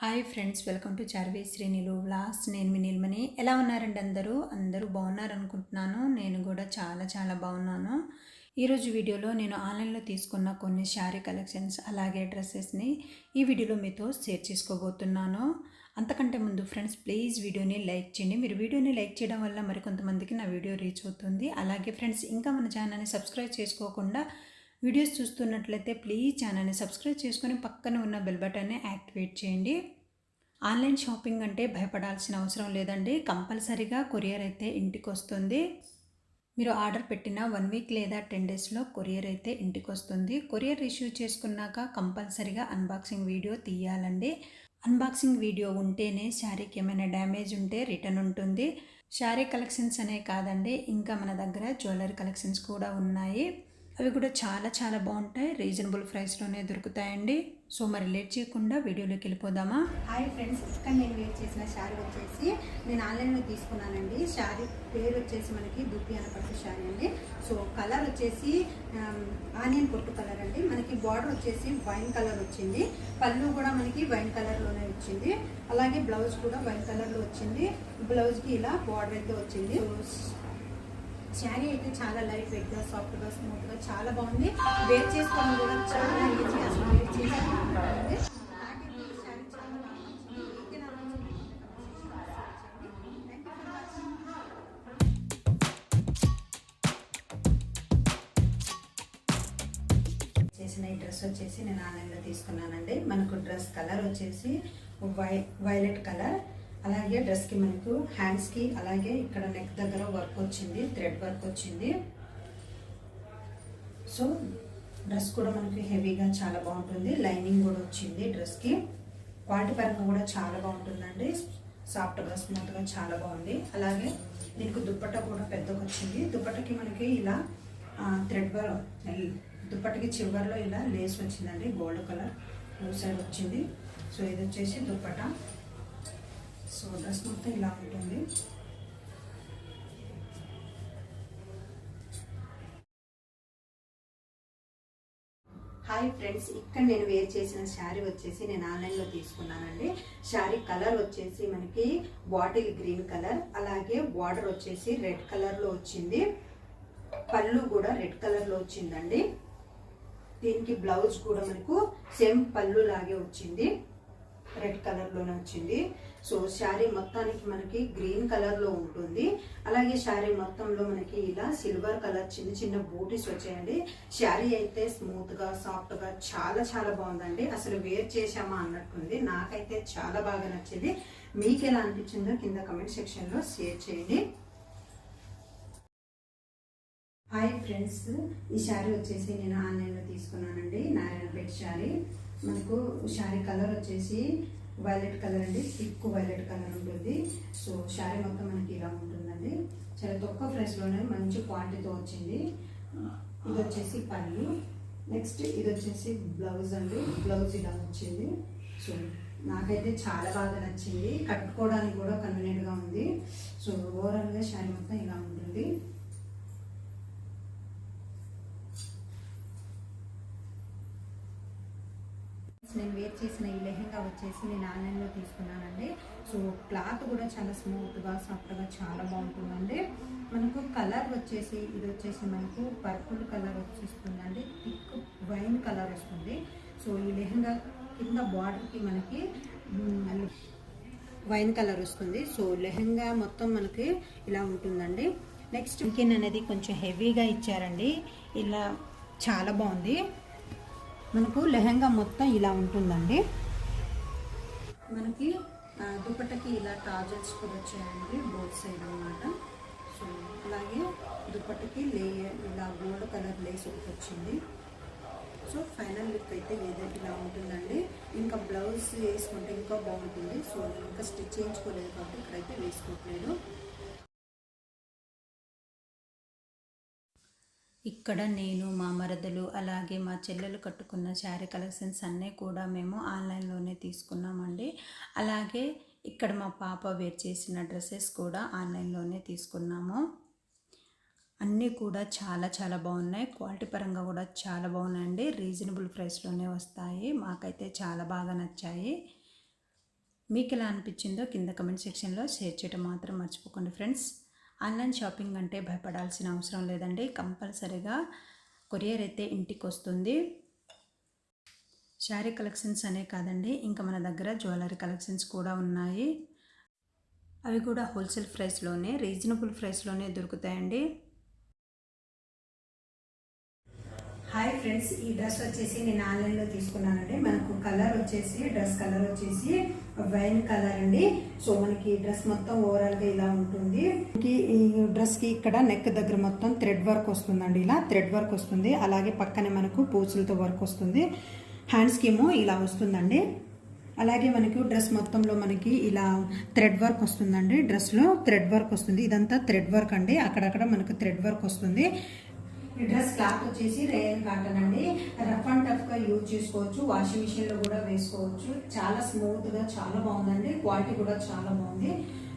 Hi friends welcome to Charvi శ్రేణిలు vlogs. నేను మీ నిల్మని ఎలా ఉన్నారండి అందరూ? అందరూ బాగున్నారు అనుకుంటున్నాను నేను కూడా చాలా చాలా బాగున్నాను. ఈరోజు వీడియోలో నేను ఆన్లైన్లో తీసుకున్న కొన్ని శారీ కలెక్షన్స్ అలాగే డ్రెస్సెస్ని ఈ వీడియోలో మీతో షేర్ చేసుకోబోతున్నాను. అంతకంటే ముందు ఫ్రెండ్స్ ప్లీజ్ వీడియోని లైక్ చేయండి. మీరు వీడియోని లైక్ చేయడం వల్ల మరికొంతమందికి నా వీడియో రీచ్ అవుతుంది. అలాగే ఫ్రెండ్స్ ఇంకా మన ఛానల్ని సబ్స్క్రైబ్ చేసుకోకుండా వీడియోస్ చూస్తున్నట్లయితే ప్లీజ్ ఛానల్ని సబ్స్క్రైబ్ చేసుకొని పక్కన ఉన్న బెల్ బటన్ని యాక్టివేట్ చేయండి. ఆన్లైన్ షాపింగ్ అంటే భయపడాల్సిన అవసరం లేదండి. కంపల్సరీగా కొరియర్ అయితే ఇంటికి వస్తుంది మీరు ఆర్డర్ పెట్టిన వన్ వీక్ లేదా టెన్ డేస్లో కొరియర్ అయితే ఇంటికి వస్తుంది కొరియర్ రిసీవ్ చేసుకున్నాక కంపల్సరీగా అన్బాక్సింగ్ వీడియో తీయాలండి. అన్బాక్సింగ్ వీడియో ఉంటేనే శారీకి ఏమైనా డ్యామేజ్ ఉంటే రిటర్న్ ఉంటుంది. శారీ కలెక్షన్స్ అనే కాదండి ఇంకా మన దగ్గర జ్యువెలరీ కలెక్షన్స్ కూడా ఉన్నాయి. అవి కూడా చాలా చాలా బాగుంటాయి. రీజనబుల్ ప్రైస్లోనే దొరుకుతాయండి. సో మరి లేట్ చేయకుండా వీడియోలోకి వెళ్ళిపోదామా? హాయ్ ఫ్రెండ్స్ ఇక్కడ నేను వెయిట్ చేసిన శారీ వచ్చేసి నేను ఆన్లైన్లో తీసుకున్నానండి. శారీ పేరు వచ్చేసి మనకి దుప్పి అనపట్టు శారీ అండి. సో కలర్ వచ్చేసి ఆనియన్ పొట్టు కలర్ అండి. మనకి బార్డర్ వచ్చేసి వైన్ కలర్ వచ్చింది. పళ్ళు కూడా మనకి వైన్ కలర్లోనే వచ్చింది. అలాగే బ్లౌజ్ కూడా వైన్ కలర్లో వచ్చింది. బ్లౌజ్కి ఇలా బార్డర్ అయితే వచ్చింది. శారీ అయితే చాలా లైట్ వెయిట్గా సాఫ్ట్గా స్మూత్గా చాలా బాగుంది. వేర్ చేసుకోవడం కూడా చాలా ఈజీ అసలు వేర్ చేసి చేసిన ఈ డ్రెస్ వచ్చేసి నేను ఆన్లైన్లో తీసుకున్నానండి. మనకు డ్రెస్ కలర్ వచ్చేసి వై వైలెట్ కలర్. అలాగే డ్రెస్కి మనకు హ్యాండ్స్కి అలాగే ఇక్కడ నెక్ దగ్గర వర్క్ వచ్చింది థ్రెడ్ వర్క్ వచ్చింది. సో డ్రెస్ కూడా మనకి హెవీగా చాలా బాగుంటుంది. లైనింగ్ కూడా వచ్చింది డ్రెస్కి క్వాలిటీ పరంగా కూడా చాలా బాగుంటుందండి. సాఫ్ట్గా స్మూత్గా చాలా బాగుంది. అలాగే దీనికి దుప్పట్ట కూడా పెద్దగా వచ్చింది. దుప్పట్టకి మనకి ఇలా థ్రెడ్ వర్ దుప్పటికి చివరిలో ఇలా లేస్ వచ్చిందండి. గోల్డ్ కలర్ టూ సైడ్ వచ్చింది. సో ఇది వచ్చేసి దుప్పట సో డ్రెస్ మొత్తం ఇలా ఉంటుంది హాయ్ ఫ్రెండ్స్ ఇక్కడ నేను వేర్ చేసిన శారీ వచ్చేసి నేను ఆన్లైన్లో తీసుకున్నానండి. శారీ కలర్ వచ్చేసి మనకి బాటిల్ గ్రీన్ కలర్ అలాగే బార్డర్ వచ్చేసి రెడ్ కలర్లో వచ్చింది. పళ్ళు కూడా రెడ్ కలర్లో వచ్చిందండి. దీనికి బ్లౌజ్ కూడా మనకు సేమ్ పళ్ళు లాగే వచ్చింది. రెడ్ కలర్లోనే వచ్చింది. సో శారీ మొత్తానికి మనకి గ్రీన్ కలర్లో ఉంటుంది. అలాగే శారీ మొత్తంలో మనకి ఇలా సిల్వర్ కలర్ చిన్న చిన్న బూటీస్ వచ్చాయండి. శారీ అయితే స్మూత్గా సాఫ్ట్గా చాలా చాలా బాగుందండి. అసలు వేర్ చేశామా అన్నట్టుంది. నాకైతే చాలా బాగా నచ్చింది. మీకు ఎలా అనిపించిందో కింద కమెంట్ సెక్షన్లో షేర్ చేయండి. ఫ్రెండ్స్ ఈ శారీ వచ్చేసి నేను ఆన్లైన్లో తీసుకున్నానండి. నారాయణపేట శారీ. మనకు శారీ కలర్ వచ్చేసి వైలెట్ కలర్ అండి. థిక్ వైలెట్ కలర్ ఉంటుంది. సో శారీ మొత్తం మనకి ఇలా ఉంటుందండి. చాలా తక్కువ ప్రైస్లోనే మంచి క్వాలిటీతో వచ్చింది. ఇది వచ్చేసి పళ్ళు. నెక్స్ట్ ఇది వచ్చేసి బ్లౌజ్ అండి. బ్లౌజ్ ఇలా వచ్చింది. సో నాకైతే చాలా బాగా నచ్చింది. కట్టుకోవడానికి కూడా కన్వీనియంట్గా ఉంది. సో ఓవరాల్గా శారీ మొత్తం ఇలా ఉంటుంది నేను వేర్ చేసిన ఈ లెహెంగా వచ్చేసి నేను ఆన్లైన్లో తీసుకున్నానండి. సో క్లాత్ కూడా చాలా స్మూత్గా సాఫ్ట్గా చాలా బాగుంటుందండి. మనకు కలర్ వచ్చేసి ఇది వచ్చేసి మనకు పర్పుల్ కలర్ వచ్చేస్తుందండి. థిక్ వైన్ కలర్ వస్తుంది. సో ఈ లెహెంగా కింద బార్డర్కి మనకి వైన్ కలర్ వస్తుంది. సో లెహెంగా మొత్తం మనకి ఇలా ఉంటుందండి. నెక్స్ట్ ఇంకెన్ అనేది కొంచెం హెవీగా ఇచ్చారండి. ఇలా చాలా బాగుంది. మనకు లెహంగా మొత్తం ఇలా ఉంటుందండి. మనకి ఆ, ఇలా టాజల్స్ కూడా వచ్చాయండి బోత్ సైడ్ అన్నమాట. సో అలాగే దుపట్టకి లేయర్ ఇలా గోల్డ్ కలర్ లేస్ ఒకటి వచ్చింది. సో ఫైనల్ లుక్ అయితే ఏదైతే ఇలా ఉంటుందండి. ఇంకా బ్లౌజ్ వేసుకుంటే ఇంకా బాగుంటుంది. సో ఇంకా స్టిచ్ చేయించుకోలేదు కాబట్టి ఇక్కడైతే వేసుకోవట్లేదు. ఇక్కడ నేను మా మరదలు అలాగే మా చెల్లెలు కట్టుకున్న శారీ కలెక్షన్స్ అన్నీ కూడా మేము ఆన్లైన్లోనే తీసుకున్నామండి. అలాగే ఇక్కడ మా పాప వేర్ చేసిన డ్రెస్సెస్ కూడా ఆన్లైన్లోనే తీసుకున్నాము. అన్నీ కూడా చాలా చాలా బాగున్నాయి. క్వాలిటీ పరంగా కూడా చాలా బాగున్నాయండి. రీజనబుల్ ప్రైస్లోనే వస్తాయి. మాకైతే చాలా బాగా నచ్చాయి. మీకు ఎలా అనిపించిందో కింద కమెంట్ సెక్షన్లో షేర్ చేయడం మాత్రం మర్చిపోకండి ఫ్రెండ్స్. ఆన్లైన్ షాపింగ్ అంటే భయపడాల్సిన అవసరం లేదండి. కంపల్సరీగా కొరియర్ అయితే ఇంటికి వస్తుంది శారీ కలెక్షన్స్ అనే కాదండి ఇంకా మన దగ్గర జ్యువెలరీ కలెక్షన్స్ కూడా ఉన్నాయి. అవి కూడా హోల్సేల్ ప్రైస్లోనే రీజనబుల్ ప్రైస్లోనే దొరుకుతాయండి. హాయ్ ఫ్రెండ్స్ ఈ డ్రెస్ వచ్చేసి నేను ఆన్లైన్లో తీసుకున్నానండి. మనకు కలర్ వచ్చేసి డ్రెస్ కలర్ వచ్చేసి వైన్ కలర్ అండి. సో మనకి డ్రెస్ మొత్తం ఓవరాల్గా ఇలా ఉంటుంది. ఈ డ్రెస్కి ఇక్కడ నెక్ దగ్గర మొత్తం థ్రెడ్ వర్క్ వస్తుందండి ఇలా. థ్రెడ్ వర్క్ వస్తుంది. అలాగే పక్కనే మనకు పూచులతో వర్క్ వస్తుంది. హ్యాండ్స్కి ఏమో ఇలా వస్తుందండి. అలాగే మనకు డ్రెస్ మొత్తంలో మనకి ఇలా థ్రెడ్ వర్క్ వస్తుందండి. డ్రెస్లో థ్రెడ్ వర్క్ వస్తుంది. ఇదంతా థ్రెడ్ వర్క్ అండి. అక్కడక్కడ మనకు థ్రెడ్ వర్క్ వస్తుంది. ఈ డ్రెస్ క్లాత్ వచ్చేసి రేయన్ కాటన్ అండి. యూజ్ చేసుకోవచ్చు. వాషింగ్ మిషన్లో కూడా వేసుకోవచ్చు. చాలా స్మూత్గా చాలా బాగుందండి. క్వాలిటీ కూడా చాలా బాగుంది.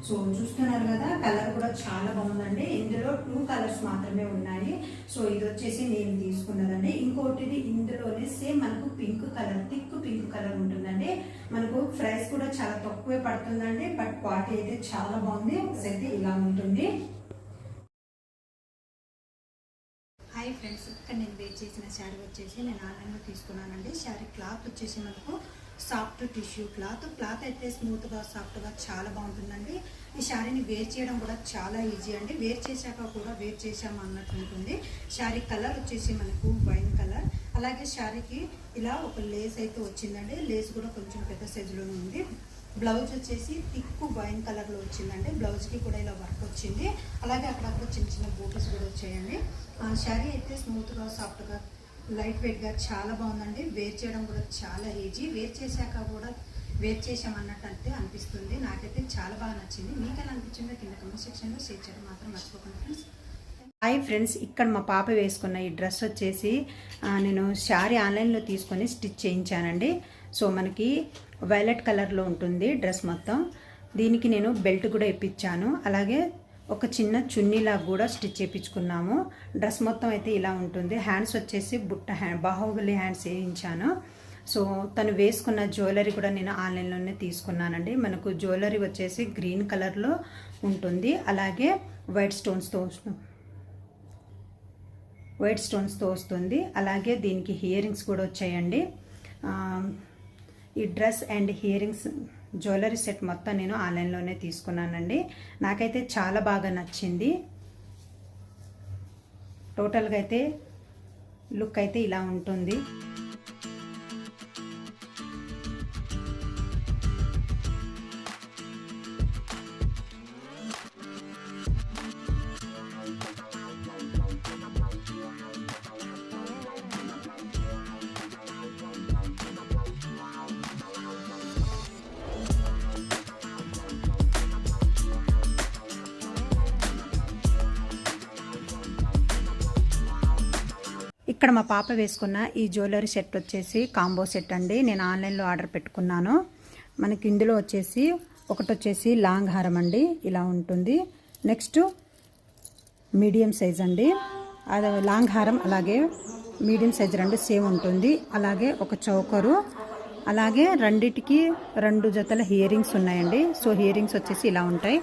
సో చూస్తున్నారు కదా కలర్ కూడా చాలా బాగుందండి. ఇందులో టూ కలర్స్ మాత్రమే ఉన్నాయి. సో ఇది వచ్చేసి నేను తీసుకున్నదండి. ఇంకోటిది ఇందులోనే సేమ్ మనకు pink colour thick pink colour ఉంటుందండి. మనకు ప్రైస్ కూడా చాలా తక్కువే పడుతుందండి. బట్ క్వాలిటీ అయితే చాలా బాగుంది. అయితే ఇలా ఉంటుంది హాయ్ ఫ్రెండ్స్ ఇక్కడ నేను వేర్ చేసిన శారీ వచ్చేసి నేను ఆన్లైన్లో తీసుకున్నానండి. శారీ క్లాత్ వచ్చేసి మనకు సాఫ్ట్ టిష్యూ క్లాత్. క్లాత్ అయితే స్మూత్గా సాఫ్ట్గా చాలా బాగుంటుందండి. ఈ శారీని వేర్ చేయడం కూడా చాలా ఈజీ అండి. వేర్ చేశాక కూడా వేర్ చేసాము అన్నట్టు ఉంటుంది. శారీ కలర్ వచ్చేసి మనకు వైన్ కలర్. అలాగే శారీకి ఇలా ఒక లేస్ అయితే వచ్చిందండి. లేస్ కూడా కొంచెం పెద్ద సైజులోనే ఉంది. బ్లౌజ్ వచ్చేసి థిక్ వైన్ కలర్లో వచ్చిందండి. బ్లౌజ్కి కూడా ఇలా వర్క్ వచ్చింది. అలాగే అక్కడక్కడ చిన్న చిన్న బూటీస్ కూడా వచ్చాయండి. ఆ శారీ అయితే స్మూత్గా సాఫ్ట్గా లైట్ వెయిట్గా చాలా బాగుందండి. వేర్ చేయడం కూడా చాలా ఈజీ. వేర్ చేశాక కూడా వేర్ చేసామన్నట్టు అయితే అనిపిస్తుంది. నాకైతే చాలా బాగా నచ్చింది. మీకు ఎలా అనిపించిందో కింద కమెంట్ సెక్షన్లో షేర్ చేయడం మాత్రం మర్చిపోకండి ఫ్రెండ్స్ హాయ్ ఫ్రెండ్స్ ఇక్కడ మా పాప వేసుకున్న ఈ డ్రెస్ వచ్చేసి నేను శారీ ఆన్లైన్లో తీసుకొని స్టిచ్ చేయించానండి. సో మనకి వైలెట్ కలర్లో ఉంటుంది డ్రెస్ మొత్తం. దీనికి నేను బెల్ట్ కూడా ఇప్పించాను. అలాగే ఒక చిన్న చున్నీలా కూడా స్టిచ్ చేయించుకున్నాము డ్రెస్ మొత్తం అయితే ఇలా ఉంటుంది. హ్యాండ్స్ వచ్చేసి బుట్ట హ్యాండ్ బాహుబలి హ్యాండ్స్ వేయించాను. సో తను వేసుకున్న జ్యువెలరీ కూడా నేను ఆన్లైన్లోనే తీసుకున్నానండి. మనకు జ్యువెలరీ వచ్చేసి గ్రీన్ కలర్లో ఉంటుంది. అలాగే వైట్ స్టోన్స్తో వైట్ స్టోన్స్తో వస్తుంది. అలాగే దీనికి హియరింగ్స్ కూడా వచ్చాయండి. ఈ dress and earrings jewellery set మొత్తం నేను ఆన్లైన్లోనే తీసుకున్నానండి. నాకైతే చాలా బాగా నచ్చింది. టోటల్గా అయితే లుక్ అయితే ఇలా ఉంటుంది. ఇక్కడ మా పాప వేసుకున్న ఈ జ్యువెలరీ సెట్ వచ్చేసి కాంబో సెట్ అండి. నేను ఆన్లైన్లో ఆర్డర్ పెట్టుకున్నాను. మనకి ఇందులో వచ్చేసి ఒకటి వచ్చేసి లాంగ్ హారం అండి. ఇలా ఉంటుంది. నెక్స్ట్ మీడియం సైజ్ అండి. అది లాంగ్ హారం అలాగే మీడియం సైజ్ రెండు సేమ్ ఉంటుంది. అలాగే ఒక చౌకరు. అలాగే రెండిటికి రెండు జతల హియరింగ్స్ ఉన్నాయండి. సో హియరింగ్స్ వచ్చేసి ఇలా ఉంటాయి.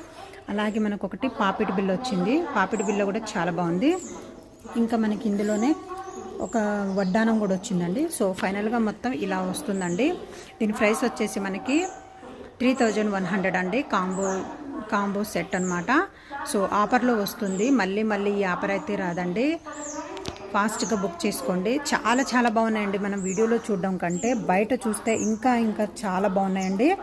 అలాగే మనకు ఒకటి పాపిడి బిల్ వచ్చింది. పాపిడి బిల్ల కూడా చాలా బాగుంది. ఇంకా మనకి ఇందులోనే ఒక వడ్డానం కూడా వచ్చిందండి. సో ఫైనల్గా మొత్తం ఇలా వస్తుందండి. దీని ప్రైస్ వచ్చేసి మనకి త్రీ థౌజండ్ వన్ హండ్రెడ్ అండి. కాంబో కాంబో సెట్ అన్నమాట. సో ఆఫర్లో వస్తుంది. మళ్ళీ మళ్ళీ ఈ ఆఫర్ అయితే రాదండి. ఫాస్ట్గా బుక్ చేసుకోండి. చాలా చాలా బాగున్నాయండి. మనం వీడియోలో చూడడం కంటే బయట చూస్తే ఇంకా ఇంకా చాలా బాగున్నాయండి.